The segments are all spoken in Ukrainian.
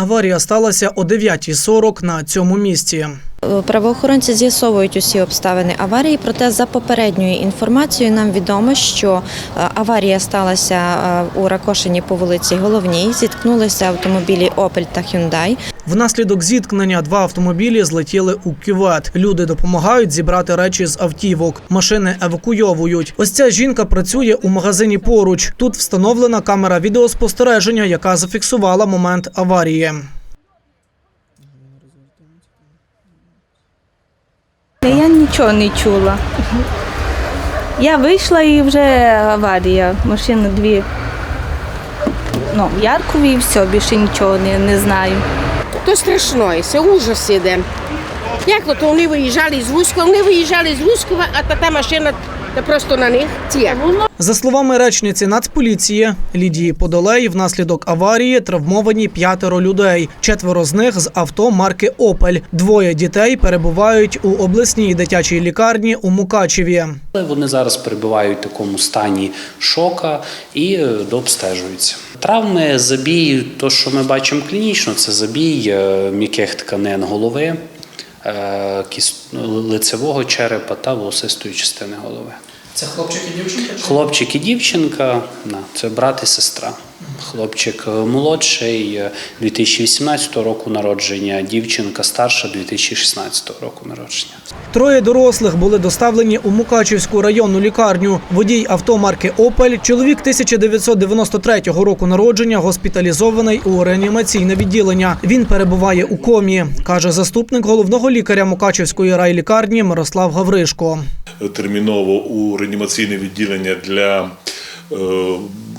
Аварія сталася о 9.40 на цьому місці. Е, Правоохоронці з'ясовують усі обставини аварії, проте за попередньою інформацією нам відомо, що е, аварія сталася е, у Ракошині по вулиці Головній. Зіткнулися автомобілі Opel та Hyundai. Внаслідок зіткнення два автомобілі злетіли у кювет. Люди допомагають зібрати речі з автівок. Машини евакуйовують. Ось ця жінка працює у магазині поруч. Тут встановлена камера відеоспостереження, яка зафіксувала момент аварії. Я нічого не чула. Я вийшла і вже аварія. Машини дві. Ну, в Яркові і все, більше нічого не, не знаю. То страшно, це ужас іде. Як то, вони виїжджали з Руського, вони виїжджали з Руського, а та, та машина та просто на них. Це? За словами речниці Нацполіції Лідії Подолей, внаслідок аварії травмовані п'ятеро людей. Четверо з них з авто марки Опель. Двоє дітей перебувають у обласній дитячій лікарні у Мукачеві. Але вони зараз перебувають в такому стані шока і е, дообстежуються. Травми, забій, то що ми бачимо клінічно, це забій е, м'яких тканин голови, лицевого черепа та волосистої частини голови. Це хлопчик і дівчинка? Хлопчик і дівчинка, це брат і сестра. Хлопчик е, молодший е, 2018 року народження, дівчинка старша 2016 року народження. Троє дорослих були доставлені у Мукачівську районну лікарню. Водій авто марки Опель, чоловік 1993 року народження, госпіталізований у реанімаційне відділення. Він перебуває у комі, каже заступник головного лікаря Мукачівської райлікарні Мирослав Гавришко. Терміново у реанімаційне відділення для е,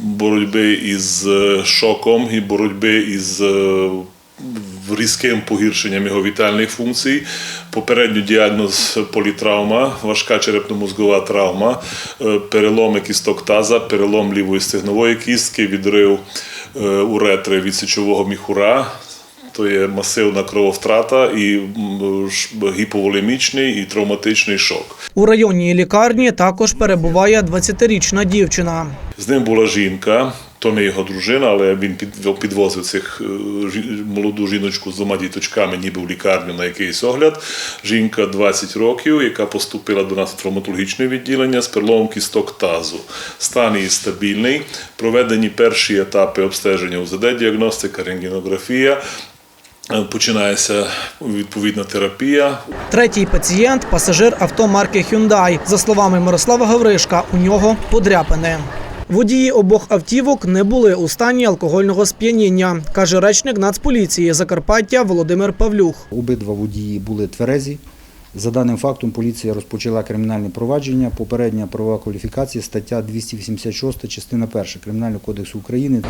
боротьби із е, шоком і боротьби із е, різким погіршенням його вітальних функцій. Попередньо діагноз політравма, важка черепно-мозгова травма, переломи кісток таза, перелом лівої стегнової кістки, відрив уретри від сечового міхура, то є масивна крововтрата і гіповолемічний і травматичний шок. У районній лікарні також перебуває 20-річна дівчина. З ним була жінка, то не його дружина, але він підвозив цих е, молоду жіночку з двома діточками, ніби в лікарню на якийсь огляд. Жінка 20 років, яка поступила до нас у травматологічне відділення з переломом кісток тазу. Стан її стабільний. Проведені перші етапи обстеження УЗД-діагностика, рентгенографія. Е, Починається відповідна терапія. Третій пацієнт пасажир авто марки Hyundai. За словами Мирослава Гавришка, у нього подряпини. Водії обох автівок не були у стані алкогольного сп'яніння, каже речник Нацполіції Закарпаття Володимир Павлюх. Обидва водії були тверезі. За даним фактом, поліція розпочала кримінальне провадження. Попередня правова кваліфікація стаття 286, частина 1 Кримінального кодексу України.